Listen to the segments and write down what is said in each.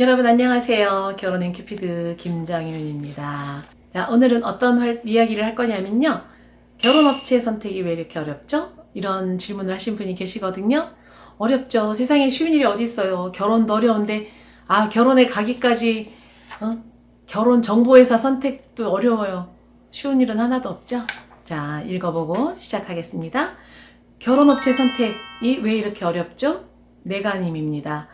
여러분 안녕하세요. 결혼인 큐피드 김장윤입니다. 자, 오늘은 어떤 활- 이야기를 할 거냐면요. 결혼업체 선택이 왜 이렇게 어렵죠? 이런 질문을 하신 분이 계시거든요. 어렵죠. 세상에 쉬운 일이 어디 있어요. 결혼도 어려운데 아 결혼에 가기까지 어? 결혼 정보회사 선택도 어려워요. 쉬운 일은 하나도 없죠. 자 읽어보고 시작하겠습니다. 결혼업체 선택이 왜 이렇게 어렵죠? 내가님입니다.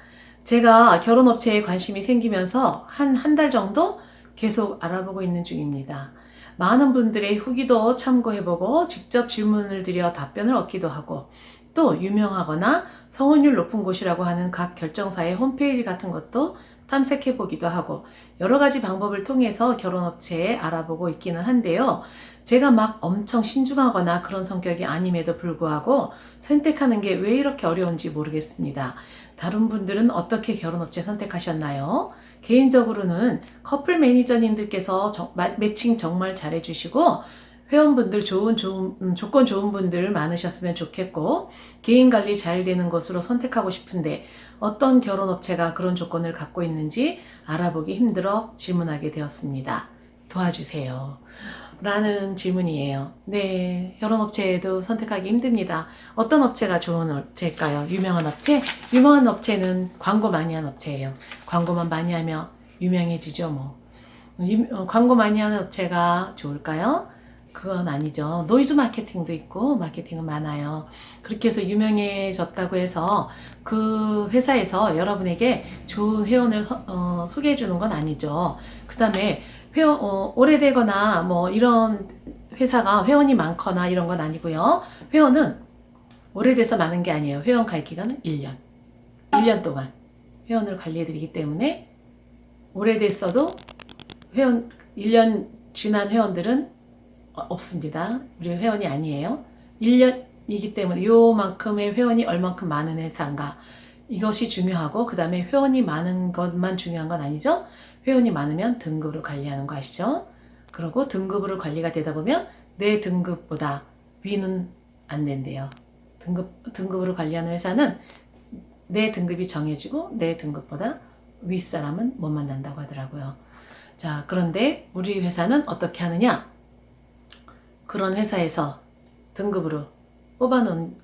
제가 결혼업체에 관심이 생기면서 한 한 달 정도 계속 알아보고 있는 중입니다. 많은 분들의 후기도 참고해보고 직접 질문을 드려 답변을 얻기도 하고 또 유명하거나 성원율 높은 곳이라고 하는 각 결정사의 홈페이지 같은 것도 탐색해 보기도 하고 여러 가지 방법을 통해서 결혼업체에 알아보고 있기는 한데요. 제가 막 엄청 신중하거나 그런 성격이 아님에도 불구하고 선택하는 게 왜 이렇게 어려운지 모르겠습니다. 다른 분들은 어떻게 결혼업체 선택하셨나요? 개인적으로는 커플 매니저님들께서 매칭 정말 잘해주시고 회원분들 좋은, 좋은 음, 조건 좋은 분들 많으셨으면 좋겠고 개인 관리 잘 되는 것으로 선택하고 싶은데 어떤 결혼 업체가 그런 조건을 갖고 있는지 알아보기 힘들어 질문하게 되었습니다. 도와주세요. 라는 질문이에요. 네, 결혼 업체도 선택하기 힘듭니다. 어떤 업체가 좋은 업체일까요? 유명한 업체? 유명한 업체는 광고 많이 한 업체예요. 광고만 많이 하면 유명해지죠, 뭐. 유- 어, 광고 많이 하는 업체가 좋을까요? 그건 아니죠. 노이즈 마케팅도 있고, 마케팅은 많아요. 그렇게 해서 유명해졌다고 해서 그 회사에서 여러분에게 좋은 회원을 서- 어, 소개해 주는 건 아니죠. 그 다음에 회원, 어, 오래되거나 뭐 이런 회사가 회원이 많거나 이런 건 아니고요. 회원은 오래돼서 많은 게 아니에요. 회원 가입 기간은 1년. 1년 동안 회원을 관리해 드리기 때문에 오래됐어도 회원 1년 지난 회원들은 어, 없습니다. 우리 회원이 아니에요. 1년이기 때문에 요만큼의 회원이 얼만큼 많은 회사인가 이것이 중요하고 그 다음에 회원이 많은 것만 중요한 건 아니죠. 회원이 많으면 등급을 관리하는 거 아시죠? 그리고 등급으로 관리가 되다 보면 내 등급보다 위는 안 된대요. 등급, 등급으로 관리하는 회사는 내 등급이 정해지고 내 등급보다 윗사람은 못 만난다고 하더라고요. 자, 그런데 우리 회사는 어떻게 하느냐? 그런 회사에서 등급으로 뽑아놓은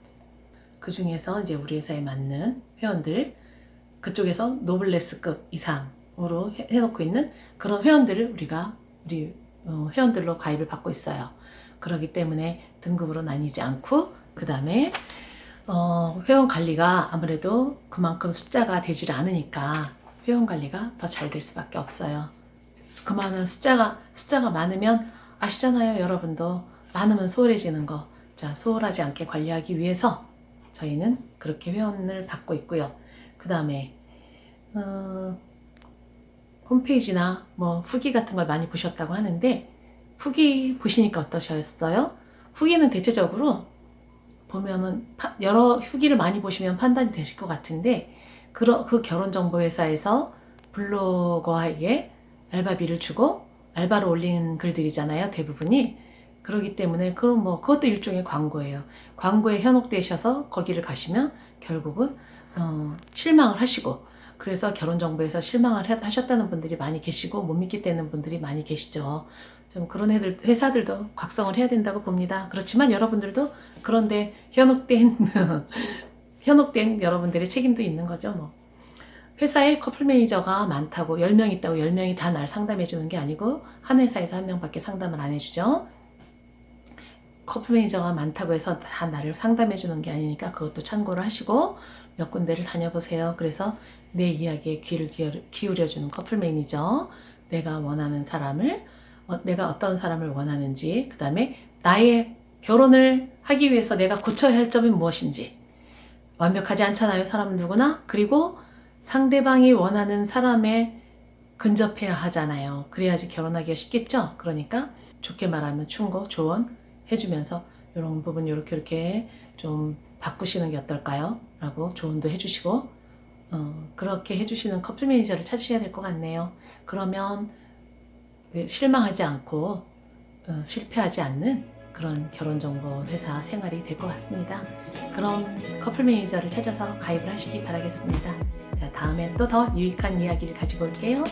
그 중에서 이제 우리 회사에 맞는 회원들 그쪽에서 노블레스급 이상으로 해- 해놓고 있는 그런 회원들을 우리가 우리 어, 회원들로 가입을 받고 있어요. 그렇기 때문에 등급으로 나뉘지 않고 그 다음에 어, 회원 관리가 아무래도 그만큼 숫자가 되질 않으니까 회원 관리가 더 잘 될 수밖에 없어요. 그만한 숫자가 숫자가 많으면 아시잖아요, 여러분도 많으면 소홀해지는 거. 자, 소홀하지 않게 관리하기 위해서 저희는 그렇게 회원을 받고 있고요. 그 다음에 어, 홈페이지나 뭐 후기 같은 걸 많이 보셨다고 하는데 후기 보시니까 어떠셨어요? 후기는 대체적으로 보면은 파- 여러 후기를 많이 보시면 판단이 되실 것 같은데 그, 그 결혼정보회사에서 블로거에게 알바비를 주고 알바로 올린 글들이잖아요 대부분이 그러기 때문에 그럼 뭐 그것도 일종의 광고예요. 광고에 현혹되셔서 거기를 가시면 결국은 어, 실망을 하시고 그래서 결혼 정보에서 실망을 해- 하셨다는 분들이 많이 계시고 못 믿겠다는 분들이 많이 계시죠. 좀 그런 애들 회사들도 각성을 해야 된다고 봅니다. 그렇지만 여러분들도 그런데 현혹된 현혹된 여러분들의 책임도 있는 거죠 뭐. 회사에 커플 매니저가 많다고 10명 있다고 10명이 다 날 상담해 주는 게 아니고 한 회사에서 한 명밖에 상담을 안 해주죠. 커플 매니저가 많다고 해서 다 나를 상담해 주는 게 아니니까 그것도 참고를 하시고 몇 군데를 다녀보세요. 그래서 내 이야기에 귀를 기울여 주는 커플 매니저, 내가 원하는 사람을 어, 내가 어떤 사람을 원하는지, 그 다음에 나의 결혼을 하기 위해서 내가 고쳐야 할 점이 무엇인지 완벽하지 않잖아요. 사람은 누구나 그리고 상대방이 원하는 사람에 근접해야 하잖아요. 그래야지 결혼하기가 쉽겠죠? 그러니까 좋게 말하면 충고, 조언 해주면서 이런 부분 이렇게 이렇게 좀 바꾸시는 게 어떨까요? 라고 조언도 해주시고 어, 그렇게 해주시는 커플 매니저를 찾으셔야 될 것 같네요. 그러면 그 실망하지 않고 어, 실패하지 않는 그런 결혼정보 회사 생활이 될 것 같습니다. 그럼 커플 매니저를 찾아서 가입을 하시기 바라겠습니다. 자, 다음에 또 더 유익한 이야기를 가지고 올게요.